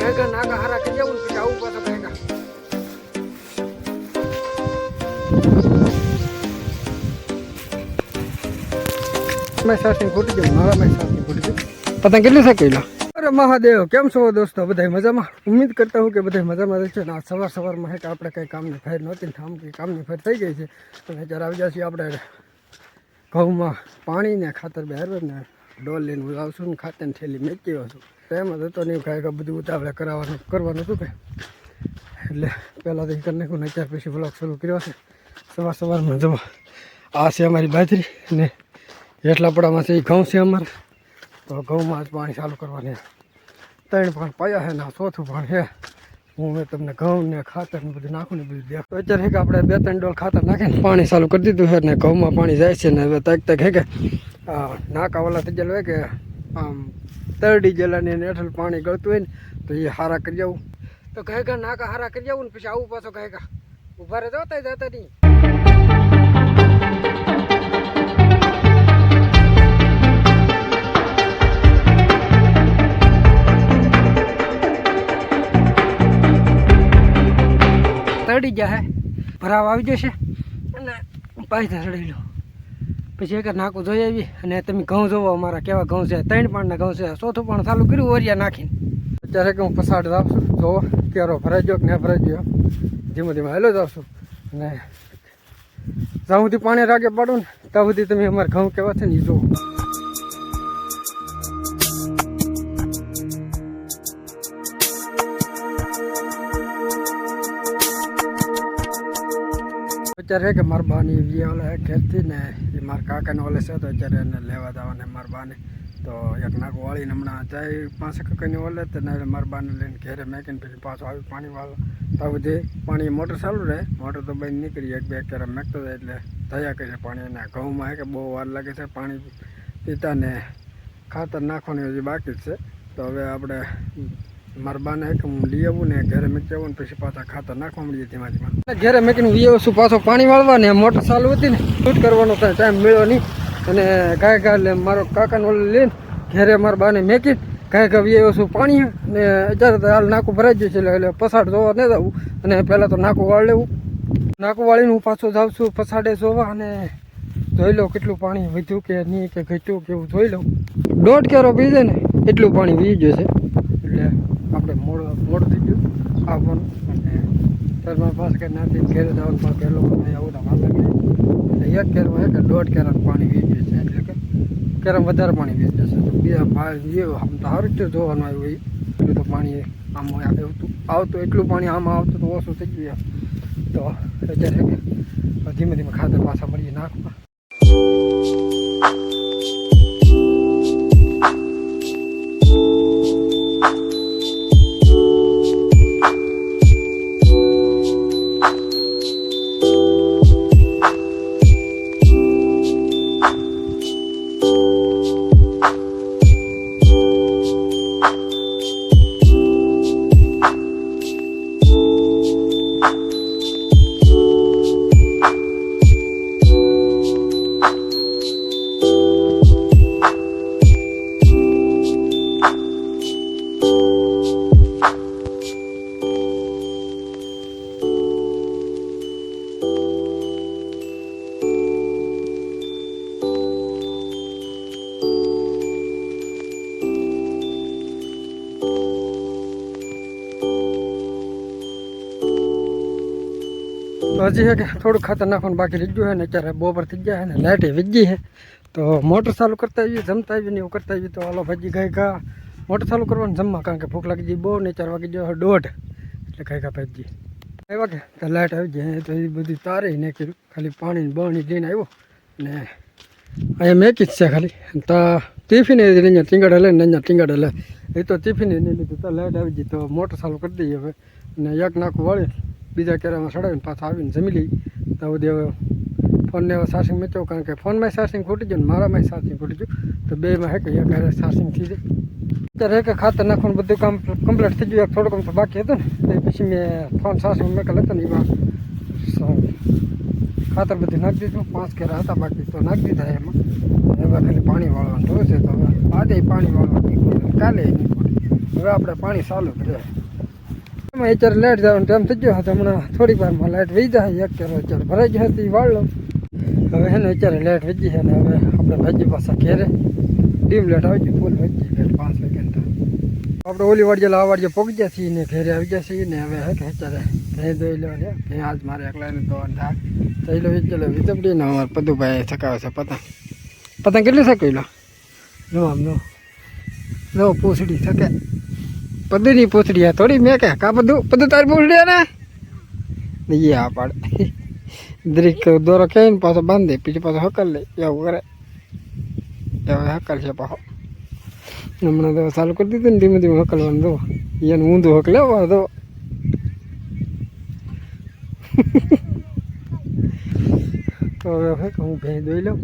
કહેગા નાગા હારા કરી જવું ને પછી આવું પાછો કહેગા મેં સાસની ફૂટી ગયું મારા મેં સાસની ફૂટી ગયું પતંગ કેટલી છે કઈલા અરે મહાદેવ કેમ છો દોસ્તો બધા મજામાં ઉમ્મીદ કરતા હું કે બધા મજામાં રહેશે ને આ સવાર સવારમાં હે કે આપણે કંઈ કામની ફેર નહોતી ને આમ કંઈ કામની ફેર થઈ ગઈ છે અને અત્યારે આવી જશે આપણે ઘઉંમાં પાણી ને ખાતર બહાર ને ડોલ લઈને હું આવશું ને ખાતર ને થેલી મેકી છું. એમાં જ હતો નહીં કાંઈ કે બધું ઉતાવળે કરાવવાનું કરવાનું હતું કે? એટલે પહેલાં તો કરી નાખું ને ત્યાર પછી બ્લોક શરૂ કર્યો છે. સવાર સવારમાં જવા આ છે અમારી બાજરી ને એટલા પડામાં છે એ ઘઉં છે અમારે. તો ઘઉંમાં જ પાણી ચાલુ કરવાની ત્રણ પણ પાયા છે ને આ ચોથું પણ છે. હું તમને ઘઉં ને ખાતર ને બધું નાખું ને બધું દેખતો અત્યારે હે કે આપણે બે ત્રણ ડોલ ખાતર નાખીને પાણી ચાલુ કરી દીધું છે ને ઘઉંમાં પાણી જાય છે ને હવે તક તક હે કે આ નાકાવાલા થઈ ગયેલું હોય કે, આમ તરડી ગયેલા ને હેઠળ પાણી ગળતું હોય ને, તો એ હારા કરી જવું તો કહે કે નાકા હારા કરી જવું ને, પછી આવું પાછો કહે કે, ઊભા રહે જતા જતા નહીં. તળી જાય ભરાવ આવી જશે. અને પાછા ચડી લો. પછી એક નાખું જોઈ આવી અને તમે ઘઉં જોવો, અમારા કેવા ઘઉં છે. ત્રણ પાણના ઘઉં છે. ચોથું પણ ચાલુ કર્યું, ઓરિયા નાખીને. અત્યારે કે હું પસાડ જાઉં છું. જોવો ક્યારો ભરાઈ ગયો કે ના ભરાઈ ગયો. ધીમે ધીમે હાલો જાઉં છું. અને જ્યાં સુધી પાણી રાગે પાડું ને, ત્યાં સુધી તમે અમારા ઘઉં કેવા છે ને એ જોવો. અત્યારે કે મારા બાની વી ઓલા ઘેરથી ને એ મારા કાકાને ઓલે છે, તો અત્યારે એને લેવા જવાને મારા બાને. તો એક નાક વાળીને હમણાં જાય પાસે કાકાની ઓલે તો ને મારા બાને લઈને ઘેરે મેકીને પછી પાછું આવી પાણી વાળો તો બધી પાણી મોટર ચાલુ રહે, મોટર તો બંધ નીકળી એક બે કેરા મેકતો જાય એટલે થયા કરે પાણી અને ઘઉંમાં કે બહુ વાર લાગે છે પાણી પીતા ને ખાતર નાખવાની હજી બાકી જ છે. તો હવે આપણે મારા બાને કે હું લઈ ને ઘરે મૂકી આવું ને પછી પાછા ખાતર નાખવા મળીએ ધીમા ઘરે મૂકીને લઈ આવું પાછો પાણી વાળવા ને મોટર ચાલુ હતી ને, શૂટ કરવાનો કાંઈ ટાઈમ મળ્યો નહીં. અને ગાય કાલે મારો કાકાને ઓલે લઈને ઘેરે મારા બાને મેકી કાંઈ વી આવ્યો છું પાણી. ને અત્યારે તો હાલ નાકું ભરાઈ ગયું છે, એટલે પસાડ જોવા ન જવું અને પહેલાં તો નાકું વાળ લેવું. નાકું વાળીને હું પાછો જાઉં છું પસાડે જોવા અને જોઈ લઉં કેટલું પાણી વધ્યું કે નહીં કે ઘટ્યું કે એવું જોઈ લઉં. દોઢ કેરો પી જાય ને, એટલું પાણી વી ગયું છે. આપણે મોડ મોડ થઈ ગયું આવવાનું. અને ઘરમાં પાસ કે નાથી ઘેરે જવાનું પાસ પહેલો આવું ના વાંધો નહીં. એટલે એક કેરમાં એક દોઢ કેરમ પાણી વેચે છે, એટલે કે કેરમ વધારે પાણી વી જશે તો બહાર એ આમ તો સારું રીતે જોવાનું આવ્યું એ. એટલું તો પાણી આમ આવતું આવતું, એટલું પાણી આમ આવતું તો ઓછું થઈ ગયું. તો અત્યારે કે ધીમે ધીમે ખાતર પાછા મળીએ નાખવા. તો હજી છે કે થોડું ખાતર નાખવાનું બાકી લીધું છે ને અત્યારે બપોર થઈ ગયા ને લાઇટ વીજી છે તો મોટર ચાલુ કરતા આવીએ, જમતા આવીએ ને એવું કરતા આવીએ તો હાલો ભાજી ગાય ઘા. મોટર ચાલુ કરવાનું જમવા કારણ કે ભૂખ લાગી ગઈ બહુ, ને ચાર વાગી ગયો દોઢ. એટલે ગઈ ઘા ભાજી આવ્યા કે? તો લાઇટ આવી જાય તો એ બધું તારી ને કર્યું ખાલી પાણી બણી લઈને આવ્યો. ને અહીંયા મેકી જ છે ખાલી. તો ટિફિન અહીંયા ટીંગડ હલે ને અહીંયા ટીંગડ હલે એ તો ટિફિન નહીં લીધું તો લાઇટ આવી ગઈ તો મોટર ચાલુ કરી દઈએ હવે. ને એક નાખું વાળી. બીજા કેરામાં સડાવીને પાછા આવીને જમી લઈ. તો બધી ફોનને હવે ચાર્જિંગ મેચો કારણ કે ફોનમાં સાર્સિંગ ખૂટી ગયું મારામાં ચાર્જિંગ ખૂટી ગયું. તો બેમાં હે કે એક હારે સાર્સિંગ થઈ જાય. અત્યારે હે કે ખાતર નાખવાનું બધું કામ કમ્પ્લીટ થઈ ગયું થોડુંક અમથું બાકી હતું ને. તે પછી મેં ફોન ચાર્જિંગ મેકલ હતો ને એમાં ખાતર બધું નાખી દીધું, પાંચ કેરા હતા બાકી, તો નાખી દીધા એમાં. હવે ખાલી પાણી વાળવાનું જોયું છે તો હવે આજે પાણી વાળવાનું કાલે હવે આપણે પાણી ચાલુ એમાં અત્યારે લેટ જવાનું ટાઈમ થઈ ગયો. હતો હમણાં થોડીક વારમાં લાઇટ વહી જાય. એક કેરો અત્યારે ભરાઈ ગઈ હતી વાળ લો હવે એને અત્યારે લેટ વધી છે ને હવે આપણે ભાજી પાછા ઘેરે. ડીમ લેટ આવી ગયું ફૂલ વધી લાઇટ પાંચ વાગ્યાની આપણે ઓલી વાડીએ લાવા વાડીએ પહોંચી ગયા છીએ ને ઘેરે આવી ગયા છીએ ને હવે હે કે અત્યારે ભેં દોઈ લેવાની ભેં આજ મારે એકલાને ધોવાનું થાય. એ લો ચલો વિતપડી ને અમારે પદુભાઈ થકાવે છે પતંગ. પતંગ કેટલી થકી લો? નો આમ નો લો, પૂછડી થકે પદુની પૂછડી થોડી મેં કે કા પદુ પદુ તારી પૂછડી ને? નહીં આ પાડે. દરેક દોરો કહીને પાછો બાંધે, પછી પાછો હકલ લે. એવું કરે. એવું હકલ છે પાછો. હમણાં તો ચાલુ કરી દીધું ને ધીમે ધીમે હકલવાનું. દો એને ઊંધું હકલે દો તો હવે હું ભેં દોઈ લઉં.